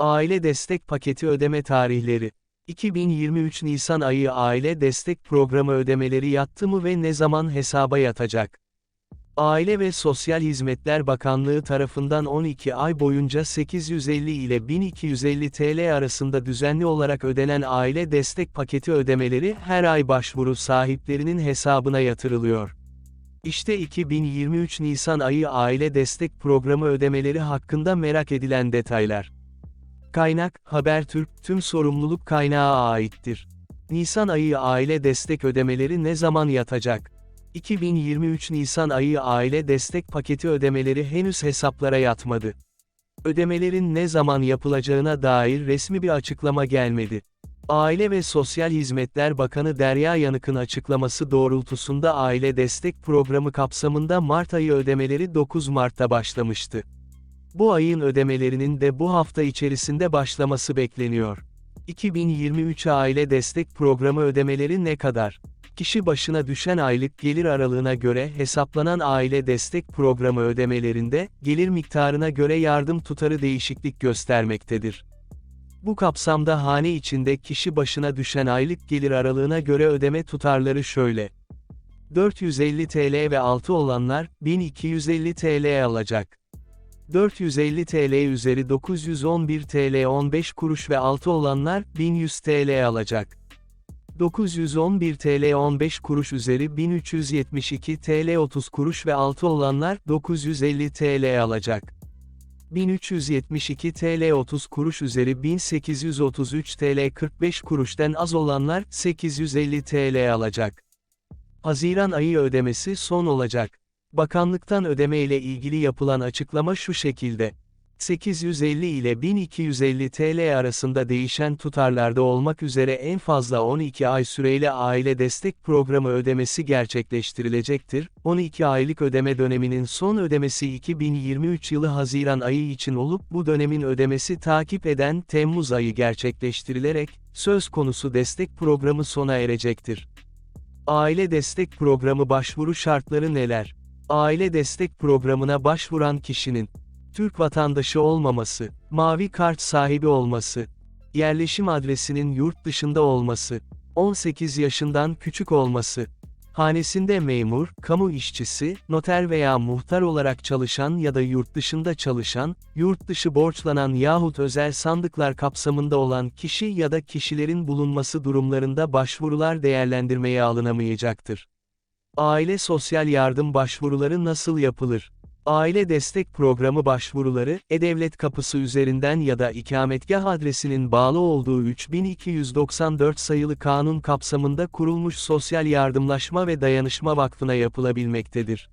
Aile Destek Paketi Ödeme Tarihleri 2023 Nisan ayı Aile Destek Programı ödemeleri yattı mı ve ne zaman hesaba yatacak? Aile ve Sosyal Hizmetler Bakanlığı tarafından 12 ay boyunca 850 ile 1250 TL arasında düzenli olarak ödenen aile destek paketi ödemeleri her ay başvuru sahiplerinin hesabına yatırılıyor. İşte 2023 Nisan ayı aile destek programı ödemeleri hakkında merak edilen detaylar. Kaynak, Habertürk, tüm sorumluluk kaynağa aittir. Nisan ayı aile destek ödemeleri ne zaman yatacak? 2023 Nisan ayı aile destek paketi ödemeleri henüz hesaplara yatmadı. Ödemelerin ne zaman yapılacağına dair resmi bir açıklama gelmedi. Aile ve Sosyal Hizmetler Bakanı Derya Yanık'ın açıklaması doğrultusunda aile destek programı kapsamında Mart ayı ödemeleri 9 Mart'ta başlamıştı. Bu ayın ödemelerinin de bu hafta içerisinde başlaması bekleniyor. 2023 Aile Destek Programı ödemeleri ne kadar? Kişi başına düşen aylık gelir aralığına göre hesaplanan aile destek programı ödemelerinde, gelir miktarına göre yardım tutarı değişiklik göstermektedir. Bu kapsamda hane içinde kişi başına düşen aylık gelir aralığına göre ödeme tutarları şöyle. 450 TL ve altı olanlar, 1250 TL alacak. 450 TL üzeri 911 TL 15 kuruş ve altı olanlar, 1100 TL alacak. 911 TL 15 kuruş üzeri 1372 TL 30 kuruş ve altı olanlar 950 TL alacak. 1372 TL 30 kuruş üzeri 1833 TL 45 kuruşten az olanlar 850 TL alacak. Haziran ayı ödemesi son olacak. Bakanlıktan ödeme ile ilgili yapılan açıklama şu şekilde. 850 ile 1250 TL arasında değişen tutarlarda olmak üzere en fazla 12 ay süreyle aile destek programı ödemesi gerçekleştirilecektir. 12 aylık ödeme döneminin son ödemesi 2023 yılı Haziran ayı için olup bu dönemin ödemesi takip eden Temmuz ayı gerçekleştirilerek, söz konusu destek programı sona erecektir. Aile destek programı başvuru şartları neler? Aile destek programına başvuran kişinin Türk vatandaşı olmaması, mavi kart sahibi olması, yerleşim adresinin yurt dışında olması, 18 yaşından küçük olması, hanesinde memur, kamu işçisi, noter veya muhtar olarak çalışan ya da yurt dışında çalışan, yurt dışı borçlanan yahut özel sandıklar kapsamında olan kişi ya da kişilerin bulunması durumlarında başvurular deyrlendirmeye alınamayacaktır. Aile sosyal yardım başvuruları nasıl yapılır? Aile destek programı başvuruları, E-Devlet kapısı üzerinden ya da ikametgah adresinin bağlı olduğu 3294 sayılı kanun kapsamında kurulmuş Sosyal Yardımlaşma ve Dayanışma Vakfı'na yapılabilmektedir.